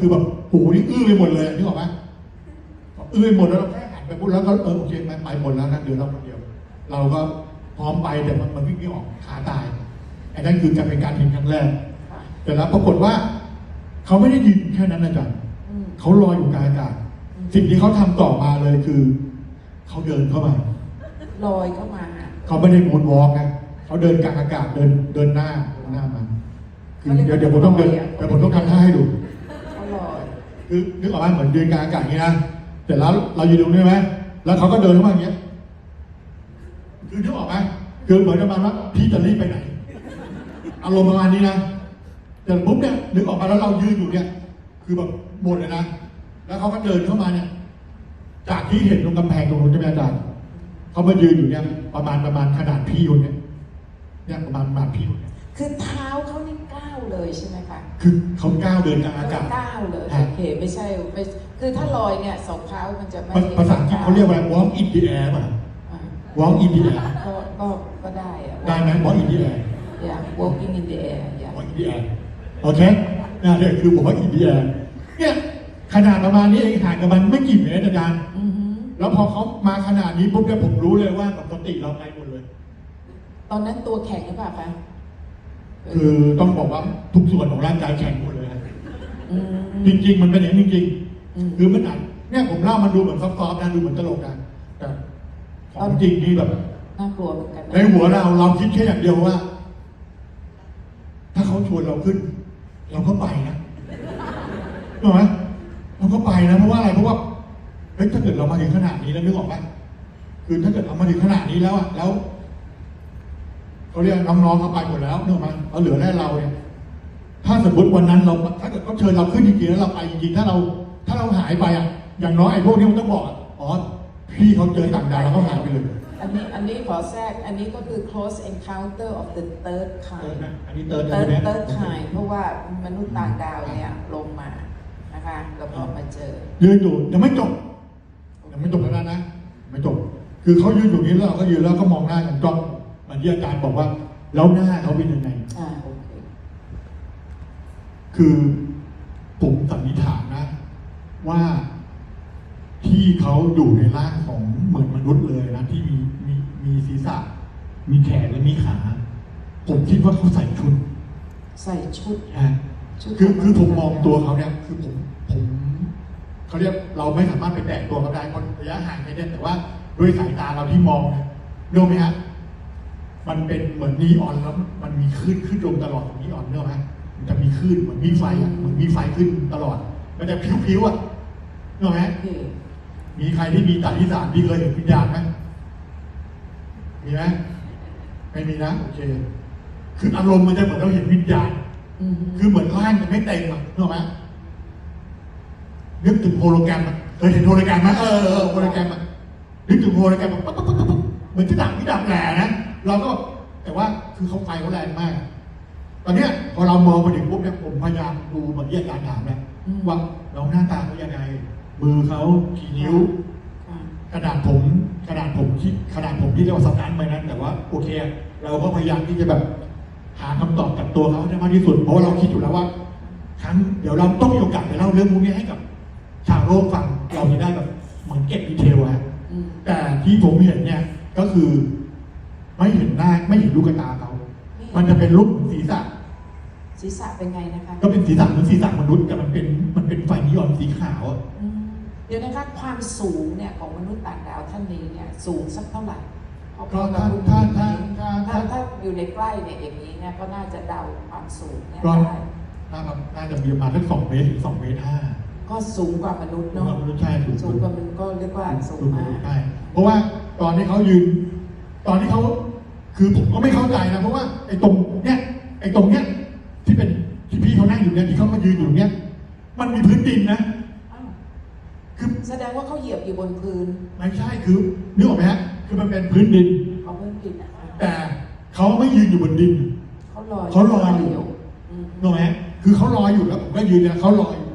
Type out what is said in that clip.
คือแบบหูนี่อื้อไปหมดเลยนึกออกไหมอื้อไปหมดแล้วเราแค่หันไปพูดแล้วก็เออโอเคไปไปหมดแล้วนะเดี๋ยวเราคนเดียว เราก็พร้อมไปแต่มันมันวิ่งไม่ออกขาตายอันนั้นคือการเป็นการเห็นครั้งแรกค่ะแต่แล้วปรากฏว่า เขาไม่ได้ยืนแค่นั้นนะจ๊ะอืมเขาลอยอยู่กลางอากาศอืมสิ่งที่เขาทำต่อมาเลยคือ เขาเดินเข้ามาลอยเข้ามา เขาไม่ได้มูนวอล์กนะเขาเดินกลางอากาศเดินเดินหน้าเดินหน้ามาคือเดี๋ยวเดี๋ยวผมต้องเดินเดี๋ยวผมต้องทำท่าให้ดูเขาลอย คือนึกออกไหมเหมือนยืนกลางอากาศอย่างนี้นะแต่แล้วเรายืนตรงนี้ไหมแล้วเขาก็เดินเข้ามาอย่างเงี้ยคือนึกออกไหมคือเหมือนประมาณว่าพี่จะรีบไปไหนอารมณ์ประมาณนี้นะแต่ปุ๊บเนี่ยนึกออกมาแล้วเรายืนอยู่เนี่ย คือแบบหมดเลยนะแล้วเขาก็เดินเข้ามาเนี่ย จากที่เห็นตรงกำแพงตรงนู้นใช่ไหมอาจารย์เขามายืนอยู่เนี่ยประมาณประมาณขนาดพี่คนเนี่ยเนี่ยประมาณประมาณพี่คนเนี่ย คือเท้าเขานี่ก้าวเลยใช่ไหมคะคือเขาก้าวเดินกลางอากาศก้าวเลยฮะโอเคไม่ใช่ไม่คือถ้าลอยเนี่ยสองเท้ามันจะไม่ภาษาอังกฤษเขาเรียกว่า walk in the air ป่ะอ่า walk in the air ก็ก็ก็ได้อะได้ไหม walk in the air อย่าง walking in the air อย่าง walk in the air โอเคนะเนี่ยคือผมว่า in the air เนี่ยขนาดประมาณนี้เองห่างกันมันไม่กี่เมตรอาจารย์อือหือแล้วพอเขามาขนาดนี้ปุ๊บเนี่ยผมรู้เลยว่ากับสติเราไปหมดเลย ตอนนั้นตัวแข็งหรือเปล่าคะ คือต้องบอกว่าทุกส่วนของร่างกายแข็งหมดเลยนะอืมจริง ๆ มันเป็นอย่างนี้จริงอืม ๆคือมันอาจเนี่ยผมเล่ามันดูเหมือนซอฟต์ๆนะดูเหมือนตลกนะแต่ของจริงนี่แบบ น่ากลัวเหมือนกันนะในหัวเราเราคิดแค่อย่างเดียวว่า ถ้าเขาชวนเราขึ้น เราก็ไปนะถูกไหมเราก็ไปนะเพราะว่าอะไรเพราะว่าเฮ้ยถ้าเกิดเรามาถึงขนาดนี้แล้วนึกออกไหมคือถ้าเกิดเรามาถึงขนาดนี้แล้วอะแล้ว เขาเรียกน้องๆเขาไปหมดแล้วนึกออกไหมเราเหลือแค่เราเนี่ยถ้าสมมติวันนั้นเราถ้าเกิดเขาเชิญเราขึ้นจริงๆแล้วเราไปจริงๆถ้าเรา ถ้าเราหายไปอะ อย่างน้อยไอ้พวกนี้มันต้องบอกอะอ๋อพี่เขาเจอต่างดาวแล้วเขาหายไปเลยอันนี้อันนี้ขอแทรกอันนี้ก็คือ close encounter of the third เติร์ด kind นะอันนี้เติร์ดเติร์ดใช่ไหมเติร์ดไทม์เพราะว่ามนุษย์ต่างดาวเนี่ยลงมานะคะแล้วก็มาเจอ ยืนอยู่ยังไม่จบยังไม่จบแล้วนะ ไม่จบ คือเขายืนอยู่นี้แล้วเราก็ยืนแล้วก็มองหน้ากันจ้องเหมือน ที่อาจารย์บอกว่า แล้วหน้าเขาเป็นยังไง อ่าโอเคคือผมสันนิษฐานนะ ว่าที่เขาอยู่ในร่างของเหมือนมนุษย์เลยนะ ที่มีมีมีศีรษะ มีแขนและมีขา ผมคิดว่าเขาใส่ชุดใส่ชุดนะ ชุดคือของคือผมมนุษย์มองตัวเขาเนี่ย คือผมผมเขาเรียกเราไม่สามารถไปแตะตัวเขาได้คนระยะห่างแค่เนี้แต่ว่าด้วยสายตาเราที่มองเนี่ยรู้ไหมฮะ มันเป็นเหมือนนีออนแล้วมันมีคลื่นขึ้นลงตลอดนีออนเนอะไหมมันจะมีคลื่นเหมือนมีไฟอะเหมือนมีไฟขึ้นตลอด มันจะผิวๆอะเนอะไหมโอเคมีใครที่มีตัดที่สามที่เคยเห็นวิญญาณไหมมีไหมไม่มีนะโอเค คืออารมณ์มันจะเหมือนเราเห็นวิญญาณอืมคือเหมือนร่างมันไม่เต็มอะนึกออกไหมนึกถึงโฮโลแกรมอะเคยเห็นโฮโลแกรมไหมเออเออโฮโลแกรมอะนึกถึงโฮโลแกรมแบบปั๊บปั๊บปั๊บปั๊บเหมือนที่ดับที่ดับแหล่นะ เราก็แต่ว่าคือเขาไฟเขาแรงมาก ตอนเนี้ยพอเรามองไปถึงปุ๊บเนี่ยผมพยายามดูเหมือนที่อาจารย์ถามเนี่ยว่าเราหน้าตาเขายังไงมือเขากี่นิ้วค่ะขนาดผมขนาดผมที่ขนาดผมที่เรียกว่าสตาร์ทไปนั้น แต่ว่าโอเค เราก็พยายามที่จะแบบหาคำตอบกับตัวเขาให้ได้มากที่สุด เพราะว่าเราคิดอยู่แล้วว่า ครั้งเดี๋ยวเราต้องมีโอกาสไปเล่าเรื่องพวกนี้ให้กับชาวโลกฟังเราจะได้แบบเหมือนเก็บดีเทลอะอืมแต่ที่ผมเห็นเนี่ยก็คือ ไม่เห็นหน้าไม่เห็นลูกตาเขามันจะเป็นรูปศีรษะศีรษะเป็นไงนะคะ ก็เป็นศีรษะเหมือนศีรษะมนุษย์แต่มันเป็นมันเป็นไฟนิออนสีขาวอะอืมเดี๋ยวนะคะความสูงเนี่ยของมนุษย์ต่างดาวท่านนี้เนี่ยสูงสักเท่าไหร่เพระก็เราถ้าพูดถ้าอย่างถ้านี้ถ้าถ้าถ้าถ้าอยู่ในใกล้เนี่ยอย่างนี้เนี่ยก็น่าจะเดาความสูงเนี่ยก็ได้น่าจะน่าจะมีประมาณสักสองเมตรถึงสองเมตรห้าก็สูงกว่ามนุษย์เนาะเนาะมนุษย์ใช่ถูกสูงกว่ามันก็เรียกว่าสูงมากใช่เพราะว่าตอนที่เขายืน ตอนที่เขา คือผมก็ไม่เข้าใจนะเพราะว่าไอ้ตรงเนี้ยไอ้ตรงเนี้ยที่เป็นที่พี่เขานั่งอยู่เนี่ยที่เขามายืนอยู่เนี่ยมันมีพื้นดินนะ อ้าวคือแสดงว่าเขาเหยียบอยู่บนพื้นไม่ใช่คือนึกออกไหมฮะคือมันเป็นพื้นดิน เขาเพิ่งกินอะแต่เขาไม่ยืนอยู่บนดิน เขาลอยเขาลอยอยู่ อืม นึกออกไหมคือเขาลอยอยู่แล้วผมก็ยืนเนี่ยเขาลอยอยู่